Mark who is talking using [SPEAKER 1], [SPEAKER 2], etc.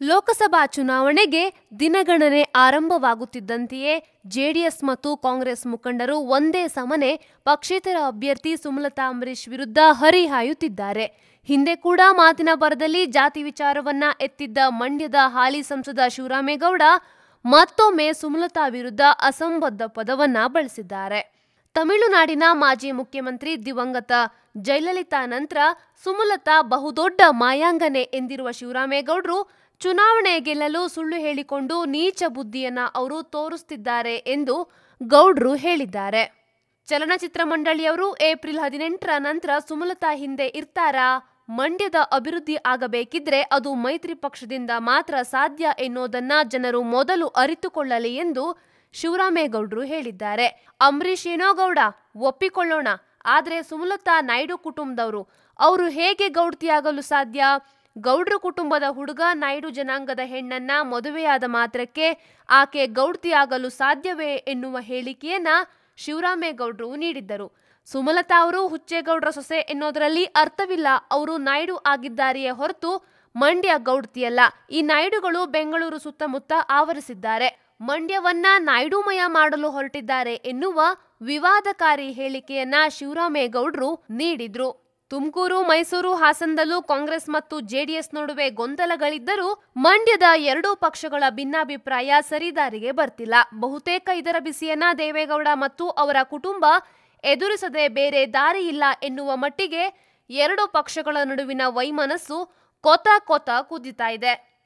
[SPEAKER 1] ಲೋಕಸಭಾ ಚುನಾವಣೆಗೆ ದಿನಗಣನೆ ಆರಂಭವಾಗುತ್ತಿದ್ದಂತೆಯೇ ಜೆಡಿಎಸ್ ಮತ್ತು ಕಾಂಗ್ರೆಸ್ ಮುಖಂಡರು ಒಂದೇ ಸಮನೆ ಪಕ್ಷೇತರ ಅಭ್ಯರ್ಥಿ ಸುಮಲತಾ ಅಂಬರೀಷ್ ವಿರುದ್ಧ ಹರಿಹಾಯುತ್ತಿದ್ದಾರೆ. ಹಿಂದೆ ಕೂಡ ಮಾತಿನ ಬರದಲ್ಲಿ ಜಾತಿ ವಿಚಾರವನ್ನ ಎತ್ತಿದ್ದ ಮಂಡ್ಯದ ಹಾಲಿ ಸಂಸದ ಶಿವರಾಮೇಗೌಡ ಮತ್ತೊಮ್ಮೆ ಸುಮಲತಾ ವಿರುದ್ಧ ಅಸಂಬದ್ಧ ಪದವನ್ನ ಬಳಸಿದ್ದಾರೆ. ತಮಿಳುನಾಡಿನ ಮಾಜಿ ಮುಖ್ಯಮಂತ್ರಿ ದಿವಂಗತ ಜಯಲಲಿತಾ ನಂತರ ಸುಮಲತಾ ಬಹುದೊಡ್ಡ ಮಾಯಾಂಗನೆ ಎಂದಿರುವ ಶಿವರಾಮೇಗೌಡರು ಚುನಾವಣೆ ಗೆಲ್ಲಲು ಸುಳ್ಳು ಹೇಳಿಕೊಂಡು ನೀಚ ಬುದ್ಧಿಯನ್ನ ಅವರು ತೋರಿಸುತ್ತಿದ್ದಾರೆ ಎಂದು ಗೌಡ್ರು ಹೇಳಿದ್ದಾರೆ. ಚಲನಚಿತ್ರ ಮಂಡಳಿಯವರು ಏಪ್ರಿಲ್ ಹದಿನೆಂಟರ ನಂತರ ಸುಮಲತಾ ಹಿಂದೆ ಇರ್ತಾರಾ? ಮಂಡ್ಯದ ಅಭಿವೃದ್ಧಿ ಆಗಬೇಕಿದ್ರೆ ಅದು ಮೈತ್ರಿ ಪಕ್ಷದಿಂದ ಮಾತ್ರ ಸಾಧ್ಯ ಎನ್ನುವುದನ್ನ ಜನರು ಮೊದಲು ಅರಿತುಕೊಳ್ಳಲಿ ಎಂದು ಶಿವರಾಮೇಗೌಡರು ಹೇಳಿದ್ದಾರೆ. ಅಂಬರೀಷ್ ಏನೋ ಗೌಡ, ಒಪ್ಪಿಕೊಳ್ಳೋಣ. ಆದರೆ ಸುಮಲತಾ ನಾಯ್ಡು ಕುಟುಂಬದವರು. ಅವರು ಹೇಗೆ ಗೌಡ್ತಿಯಾಗಲು ಸಾಧ್ಯ? ಗೌಡ್ರ ಕುಟುಂಬದ ಹುಡುಗ ನಾಯ್ಡು ಜನಾಂಗದ ಹೆಣ್ಣನ್ನ ಮದುವೆಯಾದ ಮಾತ್ರಕ್ಕೆ ಆಕೆ ಗೌಡ್ತಿಯಾಗಲು ಸಾಧ್ಯವೇ ಎನ್ನುವ ಹೇಳಿಕೆಯನ್ನ ಶಿವರಾಮೇಗೌಡರು ನೀಡಿದ್ದರು. ಸುಮಲತಾ ಅವರು ಹುಚ್ಚೇಗೌಡರ ಸೊಸೆ ಎನ್ನೋದರಲ್ಲಿ ಅರ್ಥವಿಲ್ಲ. ಅವರು ನಾಯ್ಡು ಆಗಿದ್ದಾರೆಯೇ ಹೊರತು ಮಂಡ್ಯ ಗೌಡ್ತಿಯಲ್ಲ. ಈ ನಾಯ್ಡುಗಳು ಬೆಂಗಳೂರು ಸುತ್ತಮುತ್ತ ಆವರಿಸಿದ್ದಾರೆ. ಮಂಡ್ಯವನ್ನ ನಾಯ್ಡುಮಯ ಮಾಡಲು ಹೊರಟಿದ್ದಾರೆ ಎನ್ನುವ ವಿವಾದಕಾರಿ ಹೇಳಿಕೆಯನ್ನ ಶಿವರಾಮೇಗೌಡರು ನೀಡಿದ್ರು. ತುಮಕೂರು, ಮೈಸೂರು, ಹಾಸನದಲ್ಲೂ ಕಾಂಗ್ರೆಸ್ ಮತ್ತು ಜೆಡಿಎಸ್ ನಡುವೆ ಗೊಂದಲಗಳಿದ್ದರೂ ಮಂಡ್ಯದ ಎರಡೂ ಪಕ್ಷಗಳ ಭಿನ್ನಾಭಿಪ್ರಾಯ ಸರಿದಾರಿಗೆ ಬರ್ತಿಲ್ಲ. ಬಹುತೇಕ ಇದರ ಬಿಸಿಯನ್ನ ದೇವೇಗೌಡ ಮತ್ತು ಅವರ ಕುಟುಂಬ ಎದುರಿಸದೆ ಬೇರೆ ದಾರಿ ಇಲ್ಲ ಎನ್ನುವ ಮಟ್ಟಿಗೆ ಎರಡು ಪಕ್ಷಗಳ ನಡುವಿನ ವೈಮನಸ್ಸು ಕೊತ ಕೊತ ಕುದಿತಾ ಇದೆ.